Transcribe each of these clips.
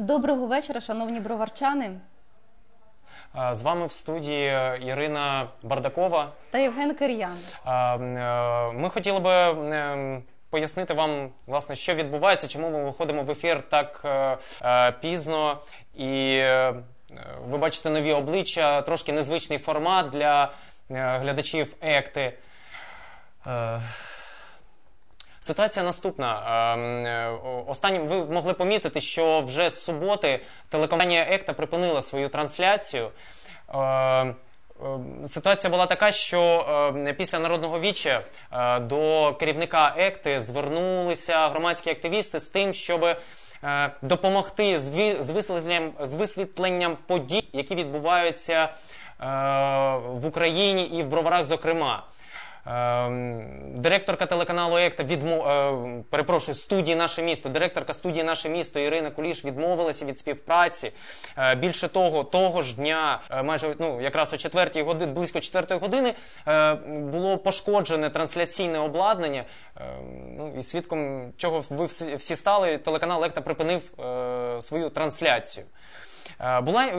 Доброго вечора, шановні броварчани З вами в студії Ірина Бардакова. та Євген Кир'ян. Е, Ми хотіли би е, пояснити вам, власне, що відбувається, чому ми виходимо в ефір так е, пізно. І ви бачите нові обличчя, трошки незвичний формат для глядачів екти. Ситуація наступна. Ем, е, Останнім ви могли помітити, що вже з суботи телекомпанія Екта припинила свою трансляцію. Е, е, Ситуація була така, що після народного віча е, до керівника Екти звернулися громадські активісти з тим, щоб е, допомогти з висвітленням, з висвітленням подій, які відбуваються в Україні і в Броварах, зокрема. Ем, Директорка телеканалу Екта відмо... е, перепрошую, студії наше місто. Директорка студії наше місто Ірина Куліш відмовилася від співпраці. Е, Більше того, того ж дня, е, майже ну якраз о 4 години, близько 4 години, було пошкоджене трансляційне обладнання. Е, Ну і свідком чого ви всі стали, телеканал Екта припинив свою трансляцію. Е, Була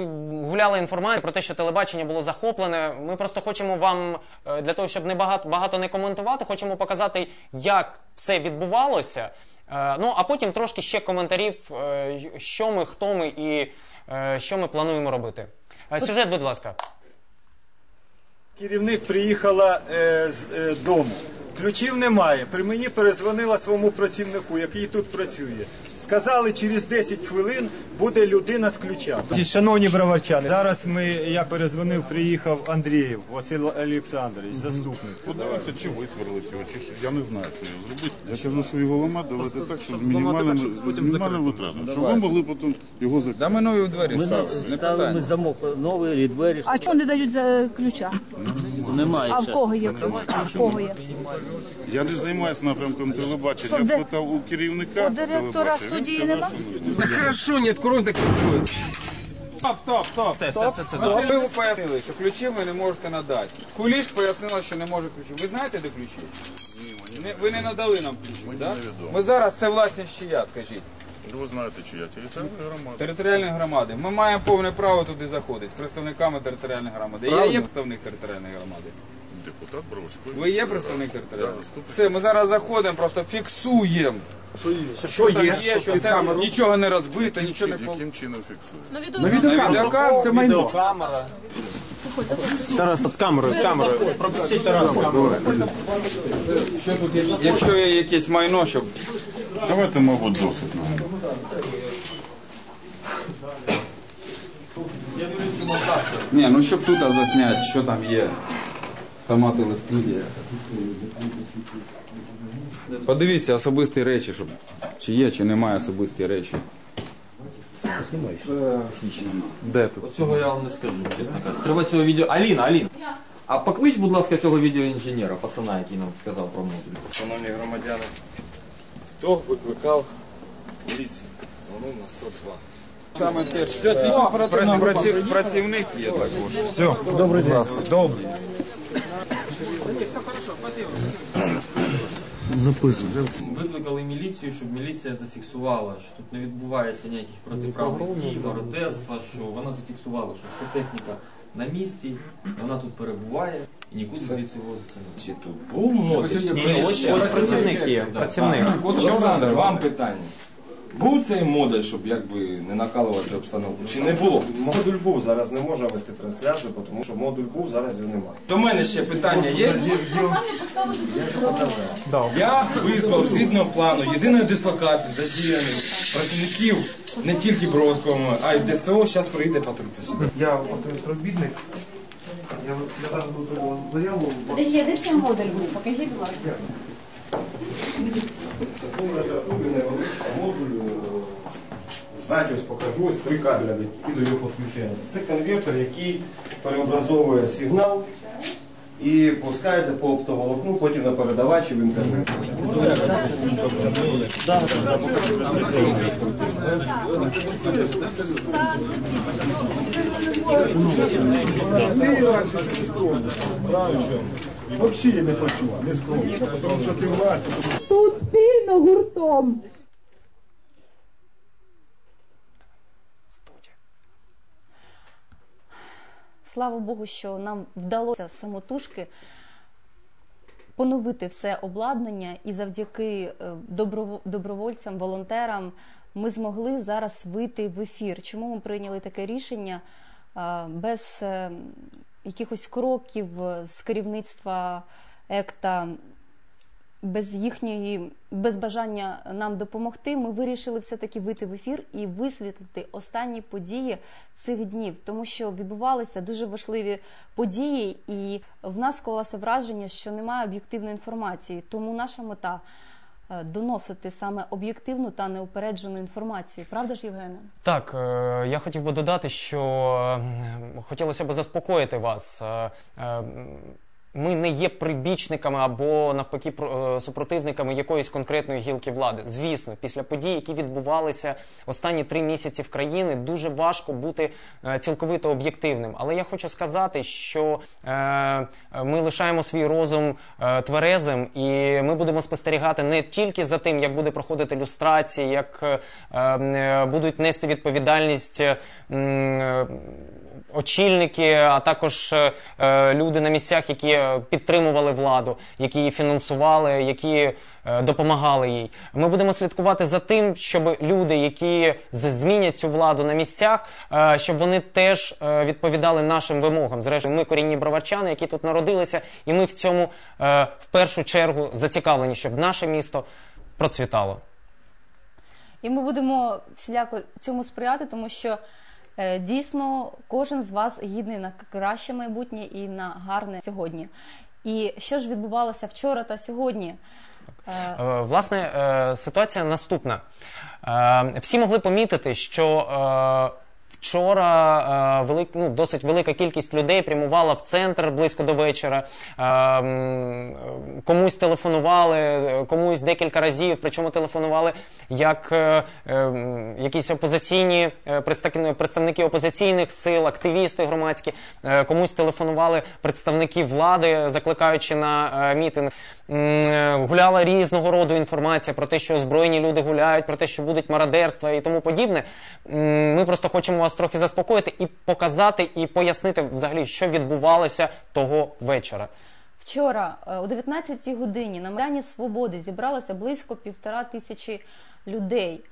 гуляла інформація про те, що телебачення було захоплене. Ми просто хочемо вам е, для того, щоб не багато багато не коментувати, хочемо показати, як все відбувалося. Е, Ну а потім трошки ще коментарів, е, що ми, хто ми і е, що ми плануємо робити. Е, Сюжет, будь ласка. Керівник приїхала е, з е, дому. Ключів немає. При мені перезвонила своєму працівнику, який тут працює. Сказали, через 10 хвилин буде людина з ключами. Шановні броварчани, зараз ми, я перезвонив, приїхав Андрієв Василь Олександрович, заступник. Подивіться, чи висверлить його, чи що. Я не знаю, що його зробити. Я кажу, що його ламати давайте так, щоб з мінімальними, з мінімальними витратами. Щоб ви могли потім його закрити. Да ми нові у двері Ми ставимо, не ставимо питання. замок новий, і двері. А чого не дають за ключа? Немає. А в ще. кого є ключ? А в кого є? Я не займаюся напрямком телебачення. Я де- спитав у керівника У директора телебачення. Він студії сказав, нема? що ні. Так хорошо, нет, король так Стоп, стоп, стоп. Все, все, все, все. Ви пояснили, що ключі ви не можете надати. Куліш пояснила, що не може ключі. Ви знаєте, де ключі? Ні, ви не надали нам ключі, так? невідомо. Ми зараз це власність чия, скажіть. Ви знаєте, чия територіальна громада. Територіальної громади. Ми маємо повне право туди заходити з представниками територіальної громади. Я є представник територіальної громади. Депутат Бровської. Ви є представник територіальної? Все, ми зараз заходимо, просто фіксуємо. Що там є, що це нічого не розбито, нічого не пол- Яким чином фіксує? На відеокамеру. Це майно. Що тут є? Якщо є якесь майно, щоб Давайте, мабуть, досить. Ні, ну щоб тут засняти, що там є. Тома телестудія. Подивіться особисті речі, щоб чи є, чи немає особисті речі. Де тут? Цього я вам не скажу, чесно кажучи. Треба цього відео. Аліна, Аліна. А поклич, будь ласка, цього відеоінженера, пацана, який нам сказав про модуль. Шановні громадяни, хто викликав поліцію? Вони на 102. Саме те, що Праці- праці- працівник є також. Все, добрий день. Викликали міліцію, щоб міліція зафіксувала, що тут не відбувається ніяких протиправних дій, мародерства, що вона зафіксувала, що вся техніка на місці, вона тут перебуває і нікуди звідси возиться не Чи тут був модуль? Ні, ось, ось працівник є, працівник. Олександр, вам питання. Був цей модуль, щоб якби не накалувати обстановку? Чи не було? Модуль був, зараз не можна вести трансляцію, тому що модуль був, зараз його немає. До мене ще питання є? Я визвав згідно плану єдиної дислокації задіяних працівників не тільки Бровського, а й ДСО. Зараз прийде патруль. Я співробітник. Я, зараз буду заяву. Де де цей модуль був? Покажіть, будь ласка. Модуль е, ззаді ось покажу, ось три кабеля, які до його підключаються. Це конвертер, який переобразовує сигнал і пускається по оптоволокну, потім на передавачі в інтернет. Взагалі не почув, не скромно, тому що ти власть спільно гуртом. Слава Богу, що нам вдалося самотужки поновити все обладнання, і завдяки е, добровольцям, волонтерам ми змогли зараз вийти в ефір. Чому ми прийняли таке рішення е, без е, якихось кроків з керівництва ЕКТА без їхньої без бажання нам допомогти, ми вирішили все-таки вийти в ефір і висвітлити останні події цих днів, тому що відбувалися дуже важливі події, і в нас склалося враження, що немає об'єктивної інформації. Тому наша мета е, доносити саме об'єктивну та неупереджену інформацію. Правда ж, Євгене? Так, е, я хотів би додати, що е, хотілося б заспокоїти вас. Ми не є прибічниками або навпаки е, супротивниками якоїсь конкретної гілки влади. Звісно, після подій, які відбувалися останні три місяці в країні, дуже важко бути е, цілковито об'єктивним. Але я хочу сказати, що е, ми лишаємо свій розум тверезим, і ми будемо спостерігати не тільки за тим, як буде проходити люстрація, як будуть нести відповідальність. очільники, а також люди на місцях, які підтримували владу, які її фінансували, які е, допомагали їй. Ми будемо слідкувати за тим, щоб люди, які змінять цю владу на місцях, е, щоб вони теж е, відповідали нашим вимогам. Зрештою, ми корінні броварчани, які тут народилися, і ми в цьому в першу чергу зацікавлені, щоб наше місто процвітало. І ми будемо всіляко цьому сприяти, тому що дійсно кожен з вас гідний на краще майбутнє і на гарне сьогодні. І що ж відбувалося вчора та сьогодні? Е, Е, Власне, е, ситуація наступна. Е, Всі могли помітити, що е, вчора е, велик, ну, досить велика кількість людей прямувала в центр близько до вечора. Е, е, Комусь телефонували, комусь декілька разів, причому телефонували як якісь опозиційні представники- опозиційних сил, активісти громадські, комусь телефонували представники влади, закликаючи на мітинг. Гуляла різного роду інформація про те, що озброєні люди гуляють, про те, що будуть мародерства і тому подібне. Ми просто хочемо вас трохи заспокоїти і показати, і пояснити взагалі, що відбувалося того вечора. Вчора е, о 19-й годині на Майдані Свободи зібралося близько півтора тисячі людей.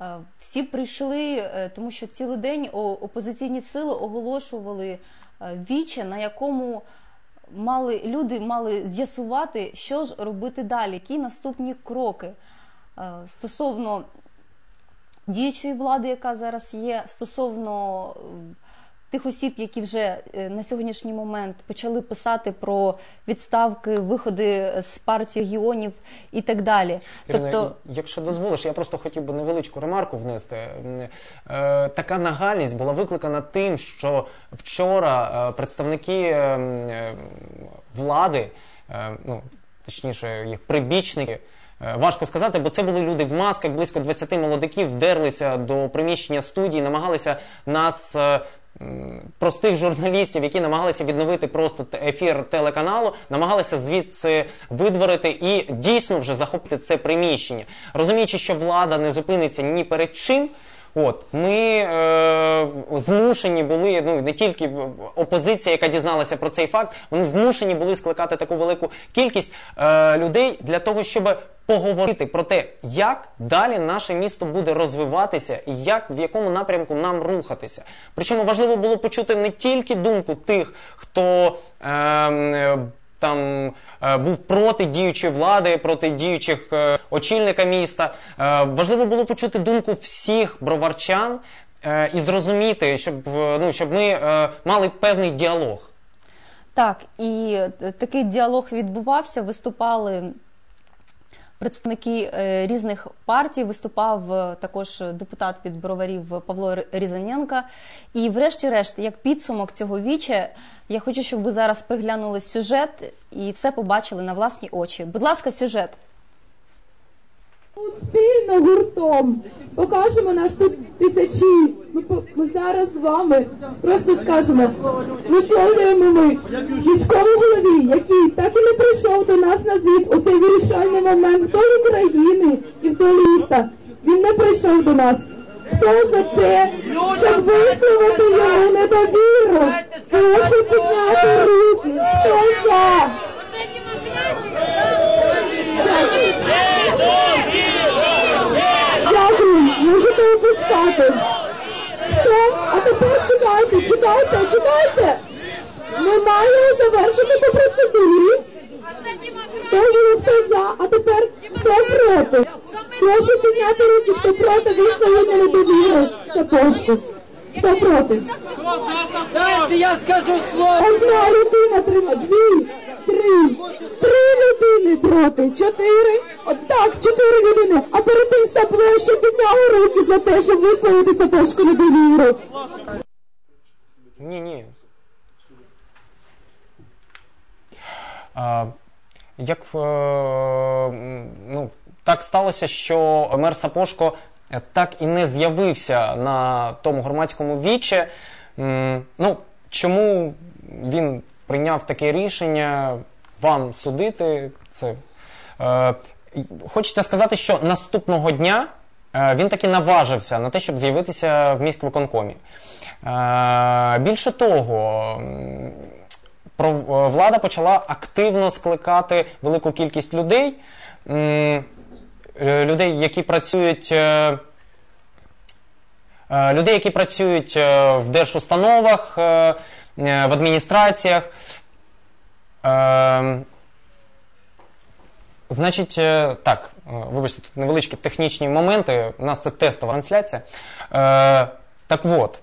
Е, Всі прийшли, е, тому що цілий день опозиційні сили оголошували віче, на якому мали люди мали з'ясувати, що ж робити далі, які наступні кроки стосовно діючої влади, яка зараз є, стосовно е, тих осіб, які вже е, на сьогоднішній момент почали писати про відставки, виходи з партії регіонів і так далі. Ірина, Тобто, якщо дозволиш, я просто хотів би невеличку ремарку внести. Е, Така нагальність була викликана тим, що вчора е, представники е, м, е, влади, е, ну точніше, їх прибічники. Е, Важко сказати, бо це були люди в масках, близько 20 молодиків вдерлися до приміщення студії, намагалися нас, е, простих журналістів, які намагалися відновити просто ефір телеканалу, намагалися звідси видворити і дійсно вже захопити це приміщення. Розуміючи, що влада не зупиниться ні перед чим. От ми е, змушені були, ну не тільки опозиція, яка дізналася про цей факт, вони змушені були скликати таку велику кількість е, людей для того, щоб поговорити про те, як далі наше місто буде розвиватися і як в якому напрямку нам рухатися. Причому важливо було почути не тільки думку тих, хто. Е, там е, був проти діючої влади, проти діючих е, очільника міста. Е, важливо було почути думку всіх броварчан е, і зрозуміти, щоб, е, ну, щоб ми е, мали певний діалог. так, і такий діалог відбувався, виступали. Представники е, різних партій виступав е, також депутат від броварів Павло Різаненка. І, врешті-решт, як підсумок цього віче, я хочу, щоб ви зараз переглянули сюжет і все побачили на власні очі. Будь ласка, сюжет. Тут спільно гуртом покажемо нас тут тисячі. Ми, ми зараз з вами просто скажемо, висловлюємо ми військовий голові, який так і не прийшов до нас на звіт у цей вирішальний момент в долі країни і в міста. Він не прийшов до нас. Хто за те, щоб висловити йому недовіру? Прошу підняти руки. Хто за? Дякую, можете опускати. Хто? А тепер чекайте, чекайте, чекайте. Ми маємо завершити по процедурі. Хто є, хто за, а тепер хто проти? Прошу підняти руки, хто проти висловлення недовіри Сапожку. Хто проти? Дайте я скажу слово. Одна людина тримає, дві, три, три людини проти, чотири. От так, чотири людини. А перед тим Сапо ще підняли руки за те, щоб висловити Сапожку недовіру. Ні, ні. А, як е, ну, так сталося, що мер Сапошко е, так і не з'явився на тому громадському віче. Ну, чому він прийняв таке рішення вам судити? Це е, хочеться сказати, що наступного дня він таки наважився на те, щоб з'явитися в міськвиконкомі. Більше того, влада почала активно скликати велику кількість людей, е, людей, які працюють. е, е, Людей, які працюють е, в держустановах, е, е, в адміністраціях. Е, Значить, е, так, е, вибачте, тут невеличкі технічні моменти. У нас це тестова трансляція. Е, Так от.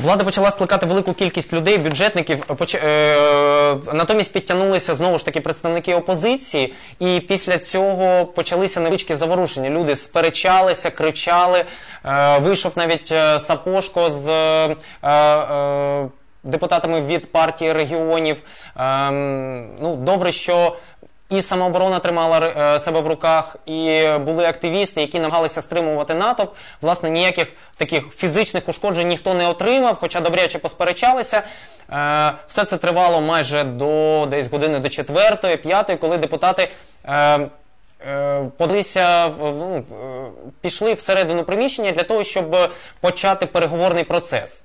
Е, Влада почала скликати велику кількість людей, бюджетників. Поч... Е... Натомість підтягнулися знову ж таки представники опозиції, і після цього почалися невеличкі заворушення. Люди сперечалися, кричали. Е... Вийшов навіть е, Сапошко з е... Е... депутатами від партії регіонів. Е... Ну, добре, що і самооборона тримала е, себе в руках, і були активісти, які намагалися стримувати натовп. Власне, ніяких таких фізичних ушкоджень ніхто не отримав, хоча добряче посперечалися. Е, Все це тривало майже до десь години до четвертої, п'ятої, коли депутати. е, Подалися, ну, пішли всередину приміщення для того, щоб почати переговорний процес.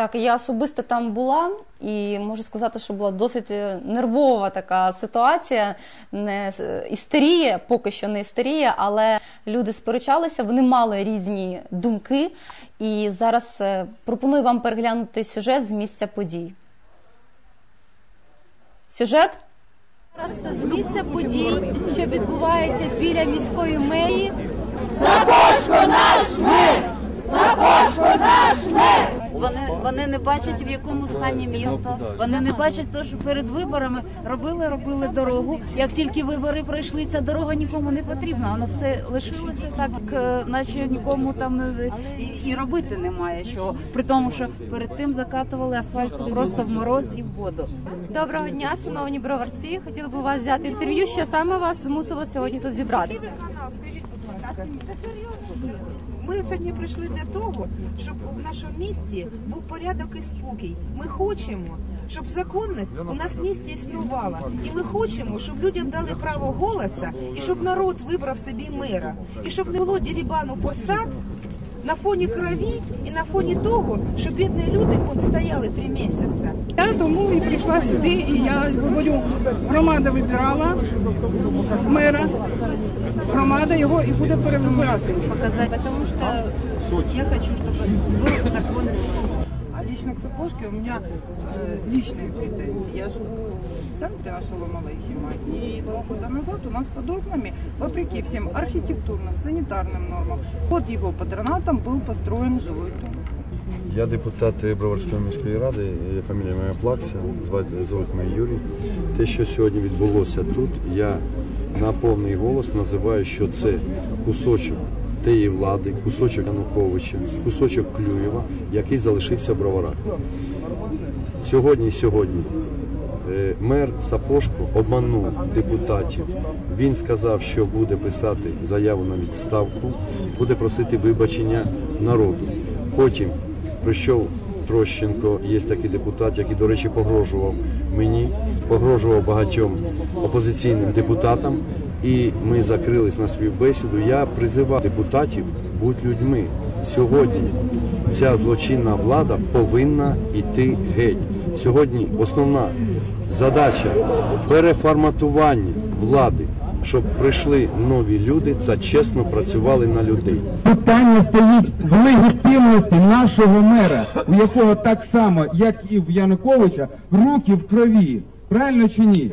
Так, я особисто там була і можу сказати, що була досить е, нервова така ситуація. Не е, істерія, поки що не істерія, але люди сперечалися, вони мали різні думки. І зараз е, пропоную вам переглянути сюжет з місця подій. Сюжет? Зараз з місця подій, що відбувається біля міської мерії. Сапожко наш мер! Сапожко наш мер! Вони, вони не бачать, в якому стані місто. Вони не бачать те, що перед виборами робили, робили дорогу. Як тільки вибори пройшли, ця дорога нікому не потрібна. Воно все лишилося так, е, наче нікому там не- і, і робити немає чого. При тому, що перед тим закатували асфальт просто в мороз і в воду. Доброго дня, шановні броварці. Хотіли б у вас взяти інтерв'ю. Що саме вас змусило сьогодні тут зібратися? Скажіть, будь ласка, ми сьогодні прийшли для того, щоб в нашому місті був порядок і спокій. Ми хочемо, щоб законність у нас в місті існувала, і ми хочемо, щоб людям дали право голоса, і щоб народ вибрав собі мера, і щоб не було дірібану посад. На фоні крові і на фоні того, що бідні люди вон стояли три місяці. Я тому і прийшла сюди, і я говорю, громада вибирала мера, громада його і буде перевибирати. Показати, тому що я хочу, щоб был закон А лично к Сапожке у меня э, личные претензии. Я живу в центре нашего Малахима, и два года назад у нас под окнами, вопреки всем архитектурным, санитарным нормам, под его патронатом был построен жилой дом. Я депутат Броварської міської ради, е, фамілія моя Плакса, звати звуть мене Юрій. Те, що сьогодні відбулося тут, я на повний голос називаю, що це кусочок тієї влади, кусочок Януковича, кусочок Клюєва, який залишився в броварах. Сьогодні сьогодні е, мер Сапошко обманув депутатів. Він сказав, що буде писати заяву на відставку, буде просити вибачення народу. Потім прийшов Трощенко, є такий депутат, який, до речі, погрожував мені, погрожував багатьом опозиційним депутатам. І ми закрились на співбесіду. Я призивав депутатів бути людьми. Сьогодні ця злочинна влада повинна йти геть. Сьогодні основна задача переформатування влади, щоб прийшли нові люди та чесно працювали на людей. Питання стоїть в легітимності нашого мера, у якого так само, як і в Януковича, руки в крові. Правильно чи ні?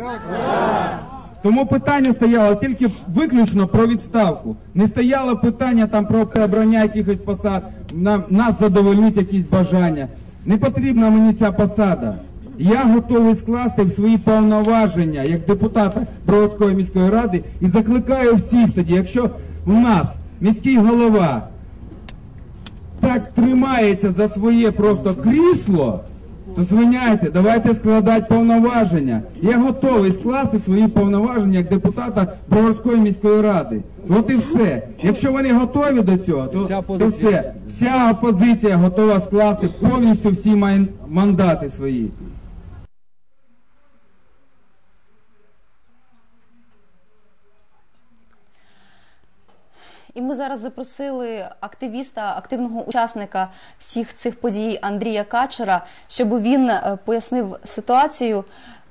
Тому питання стояло тільки виключно про відставку. Не стояло питання там про перебрання якихось посад, нам, нас задовольнить якісь бажання. Не потрібна мені ця посада. Я готовий скласти в свої повноваження як депутата Бровської міської ради і закликаю всіх тоді, якщо у нас міський голова так тримається за своє просто крісло, звиняйте, давайте складати повноваження. Я готовий скласти свої повноваження як депутата Броварської міської ради. От і все. Якщо вони готові до цього, то, то все. Вся опозиція готова скласти повністю всі мандати свої. І ми зараз запросили активіста, активного учасника всіх цих подій Андрія Качера, щоб він е, пояснив ситуацію,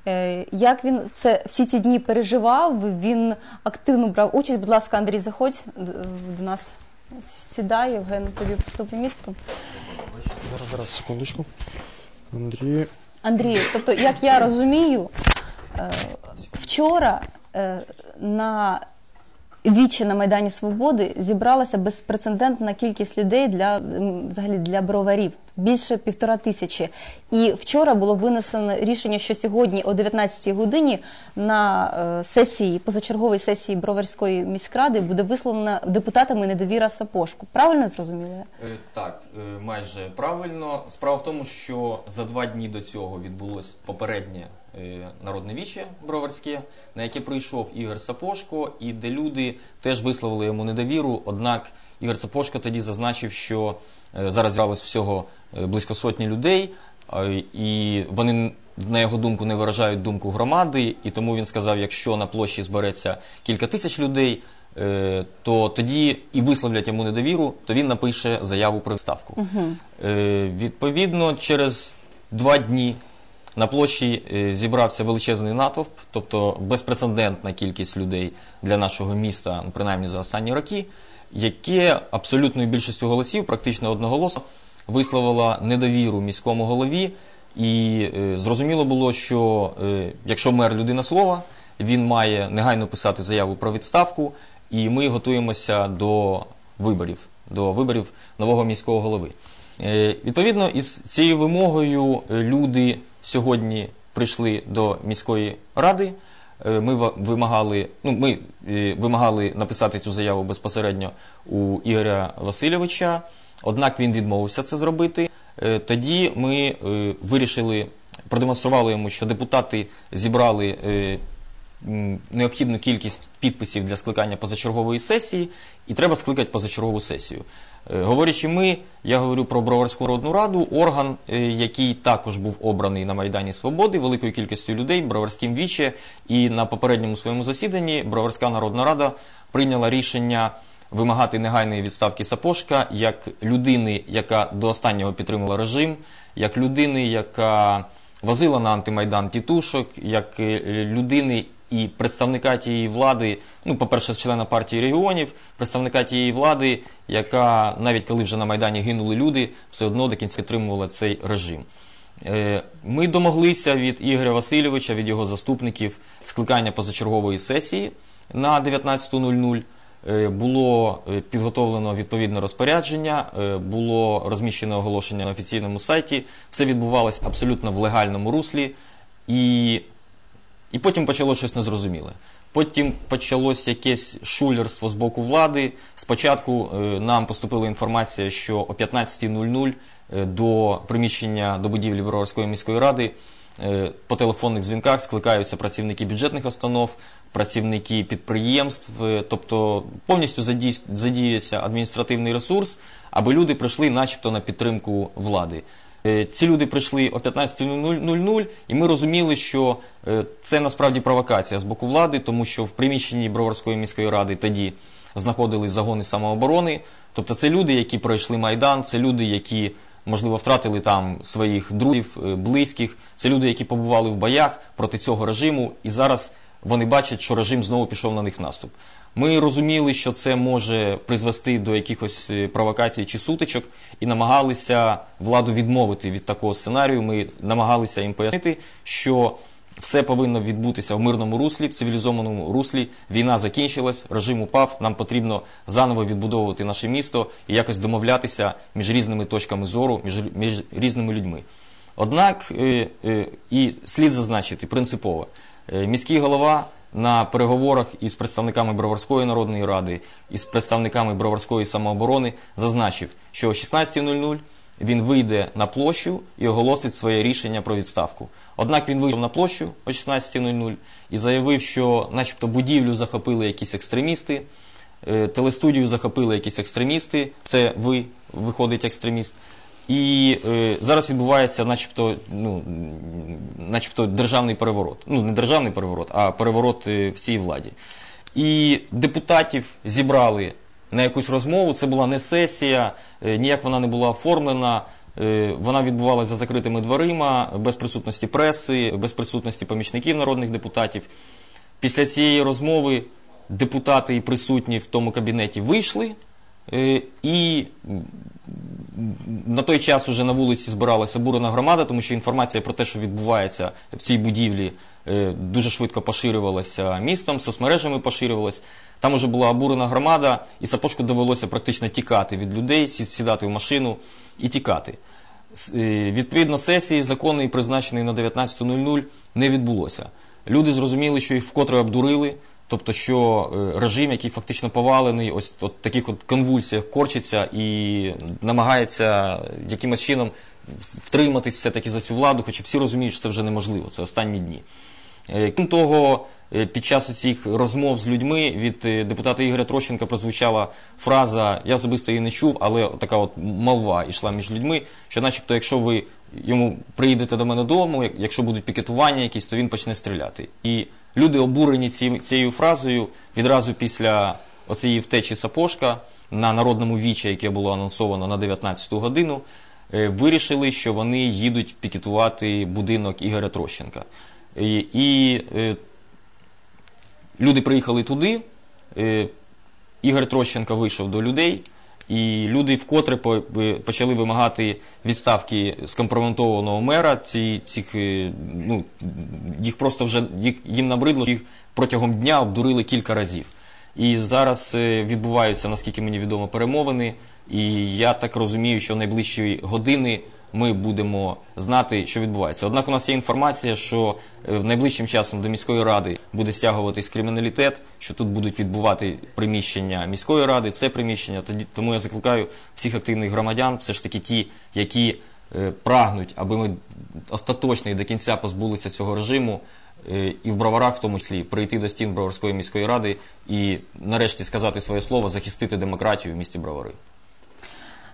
е, як він це всі ці дні переживав. Він активно брав участь. Будь ласка, Андрій, заходь до нас. Сідай, Євген, тобі поступити місто. Зараз, зараз, секундочку. Андрій. Андрію, тобто, як я розумію, е, вчора е, на вічі на Майдані Свободи зібралася безпрецедентна кількість людей для взагалі для броварів більше півтора тисячі. І вчора було винесено рішення, що сьогодні о 19-й годині на е, сесії позачерговій сесії Броварської міськради буде висловлена депутатами недовіра Сапожку. Правильно зрозуміла? я? Е, Так, е, майже правильно. Справа в тому, що за два дні до цього відбулось попереднє народне віче броварське, на яке прийшов Ігор Сапожко, і де люди теж висловили йому недовіру. Однак Ігор Сапожко тоді зазначив, що зараз зібралось всього близько сотні людей, е, і вони. На його думку не виражають думку громади, і тому він сказав, якщо на площі збереться кілька тисяч людей, е, то тоді і висловлять йому недовіру, то він напише заяву про відставку. Е, Відповідно, через два дні на площі е, зібрався величезний натовп, тобто безпрецедентна кількість людей для нашого міста, ну, принаймні за останні роки, яке абсолютною більшістю голосів, практично одноголосно, висловила недовіру міському голові. І е, зрозуміло було, що е, якщо мер людина слова, він має негайно писати заяву про відставку, і ми готуємося до виборів, до виборів нового міського голови. Е, Відповідно, із цією вимогою люди сьогодні прийшли до міської ради. Ми вимагали, ну, ми вимагали написати цю заяву безпосередньо у Ігоря Васильовича, однак він відмовився це зробити. Е, Тоді ми е, вирішили, продемонстрували йому, що депутати зібрали е, необхідну кількість підписів для скликання позачергової сесії, і треба скликати позачергову сесію. Говорячи ми, я говорю про Броварську народну раду, орган, який також був обраний на Майдані Свободи великою кількістю людей, Броварським віче, і на попередньому своєму засіданні Броварська народна рада прийняла рішення вимагати негайної відставки Сапожка як людини, яка до останнього підтримувала режим, як людини, яка возила на антимайдан тітушок, як е, людини і представника тієї влади, ну, по-перше, з члена партії регіонів, представника тієї влади, яка навіть коли вже на Майдані гинули люди, все одно до кінця підтримувала цей режим. Е, Ми домоглися від Ігоря Васильовича, від його заступників скликання позачергової сесії на 19.00. Е, Було е, підготовлено відповідне розпорядження, е, було розміщено оголошення на офіційному сайті. Все відбувалось абсолютно в легальному руслі. І, і потім почало щось незрозуміле. Потім почалось якесь шулерство з боку влади. Спочатку нам поступила інформація, що о 15.00 е, до приміщення до будівлі Броварської міської ради по телефонних дзвінках скликаються працівники бюджетних установ, працівники підприємств, е, тобто повністю задіюється адміністративний ресурс, аби люди прийшли, начебто, на підтримку влади. Е, Ці люди прийшли о 15.00, і ми розуміли, що е, це насправді провокація з боку влади, тому що в приміщенні Броварської міської ради тоді знаходились загони самооборони. Тобто це люди, які пройшли Майдан, це люди, які, можливо, втратили там своїх друзів, близьких, це люди, які побували в боях проти цього режиму, і зараз вони бачать, що режим знову пішов на них наступ. Ми розуміли, що це може призвести до якихось е, провокацій чи сутичок, і намагалися владу відмовити від такого сценарію. Ми намагалися їм пояснити, що все повинно відбутися в мирному руслі, в цивілізованому руслі. Війна закінчилась, режим упав. Нам потрібно заново відбудовувати наше місто і якось домовлятися між різними точками зору, між, між різними людьми. Однак е, е, і слід зазначити принципово, міський голова на переговорах із представниками Броварської народної ради, із представниками Броварської самооборони зазначив, що о 16.00 він вийде на площу і оголосить своє рішення про відставку. Однак він вийшов на площу о 16.00 і заявив, що, начебто, будівлю захопили якісь екстремісти, е, телестудію захопили якісь екстремісти. Це ви виходить екстреміст. І е, зараз відбувається, начебто, ну, начебто, державний переворот. Ну, не державний переворот, а переворот е, в цій владі. І депутатів зібрали на якусь розмову. Це була не сесія, е, ніяк вона не була оформлена. Е, Вона відбувалася за закритими дверима, без присутності преси, без присутності помічників народних депутатів. Після цієї розмови депутати і присутні в тому кабінеті вийшли, і на той час уже на вулиці збиралася бурена громада, тому що інформація про те, що відбувається в цій будівлі, е, дуже швидко поширювалася містом, соцмережами поширювалася. Там уже була обурена громада, і Сапожку довелося практично тікати від людей, сідати в машину і тікати. Е, Відповідно, сесії законної, призначеної на 19.00, не відбулося. Люди зрозуміли, що їх вкотре обдурили, тобто, що е, режим, який фактично повалений, ось от таких от конвульсіях корчиться і намагається якимось чином втриматись все-таки за цю владу, хоча всі розуміють, що це вже неможливо, це останні дні. Е, Крім того, е, під час цих розмов з людьми від депутата Ігоря Трощенка прозвучала фраза, я особисто її не чув, але така от молва йшла між людьми, що начебто, якщо ви йому приїдете до мене додому, якщо будуть пікетування якісь, то він почне стріляти. І люди обурені цією фразою відразу після оцієї втечі Сапожка на народному вічі, яке було анонсовано на 19-ту годину, е, вирішили, що вони їдуть пікетувати будинок Ігоря Трощенка. І, і е, люди приїхали туди. Е, Ігор Трощенко вийшов до людей, і люди вкотре по- почали вимагати відставки скомпроментованого мера. Ці, цих, е, ну, їх просто вже їх, їм набридло, їх протягом дня обдурили кілька разів. І зараз е, відбуваються, наскільки мені відомо, перемовини. І я так розумію, що найближчі години ми будемо знати, що відбувається. Однак у нас є інформація, що е, найближчим часом до міської ради буде стягуватись криміналітет, що тут будуть відбувати приміщення міської ради, це приміщення. Тому я закликаю всіх активних громадян, все ж таки ті, які е, прагнуть, аби ми остаточно і до кінця позбулися цього режиму. е, І в броварах, в тому числі, прийти до стін Броварської міської ради і нарешті сказати своє слово, захистити демократію в місті Бровари.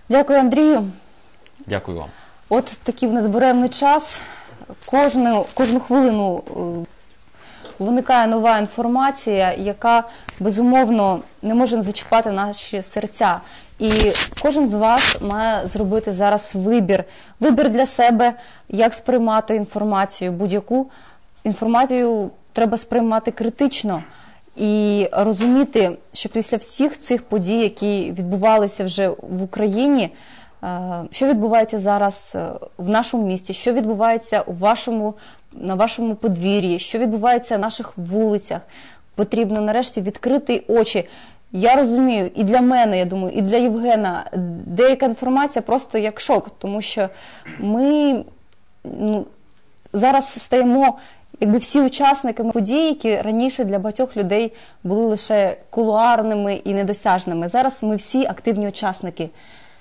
Дякую, Андрію. Дякую вам. От такий в нас буремний час. Кожну, кожну хвилину е, виникає нова інформація, яка безумовно не може зачіпати наші серця. І кожен з вас має зробити зараз вибір. Вибір для себе, як сприймати інформацію. Будь-яку інформацію треба сприймати критично і розуміти, що після всіх цих подій, які відбувалися вже в Україні, що відбувається зараз е, в нашому місті, що відбувається у вашому, на вашому подвір'ї, що відбувається на наших вулицях. Потрібно нарешті відкрити очі. Я розумію, і для мене, я думаю, і для Євгена деяка інформація просто як шок, тому що ми ну, зараз стаємо якби всі учасниками подій, які раніше для багатьох людей були лише кулуарними і недосяжними. Зараз ми всі активні учасники.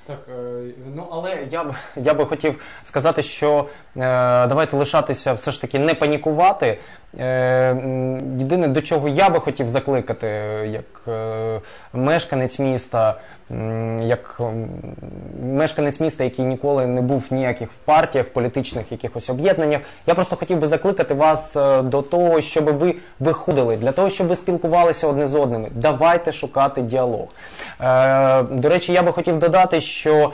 Так, е, ну але я б я би хотів сказати, що давайте лишатися все ж таки не панікувати. е, єдине, до чого я би хотів закликати, е, як е, мешканець міста, як мешканець міста, який ніколи не був ніяких в партіях, політичних якихось об'єднаннях, я просто хотів би закликати вас е, до того, щоб ви виходили, для того, щоб ви спілкувалися одне з одними. Давайте шукати діалог. Е, До речі, я би хотів додати, що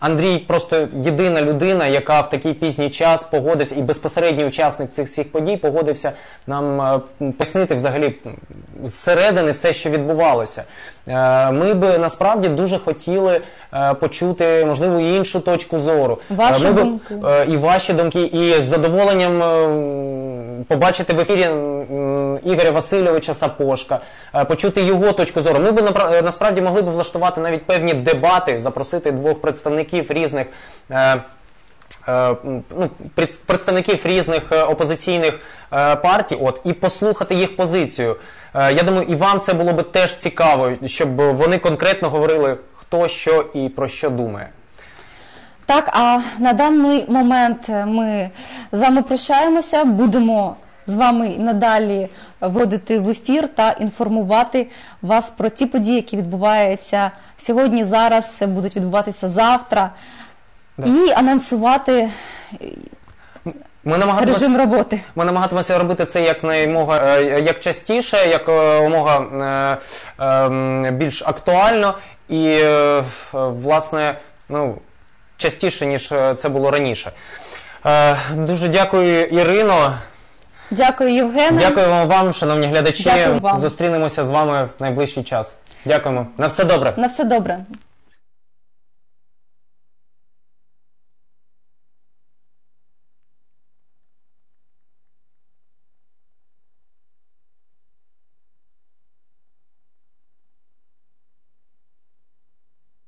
Андрій просто єдина людина, яка в такий пізній час погодився, і безпосередній учасник цих всіх подій погодився нам е, пояснити взагалі зсередини все, що відбувалося. Е, Ми би насправді дуже хотіли е, почути, можливо, і іншу точку зору. Ваші ми думки. і ваші думки, і з задоволенням побачити в ефірі Ігоря Васильовича Сапошка, е, почути його точку зору. Ми б е, насправді могли б влаштувати навіть певні дебати, запросити двох представників різних. е, ну, представників різних опозиційних партій, от і послухати їх позицію. Я думаю, і вам це було би теж цікаво, щоб вони конкретно говорили, хто що і про що думає. Так, а на даний момент ми з вами прощаємося, будемо з вами надалі вводити в ефір та інформувати вас про ті події, які відбуваються сьогодні, зараз, будуть відбуватися завтра, і анонсувати Ми намагатимемося- режим роботи. Ми намагатимемося робити це як наймога е, як частіше, як е, умога е, е, більш актуально. І е, власне ну, частіше, ніж е, це було раніше. Е, Дуже дякую, Ірино. Дякую, Євгене. Дякуємо вам, шановні глядачі. Дякую вам. Зустрінемося з вами в найближчий час. Дякуємо. На все добре. На все добре.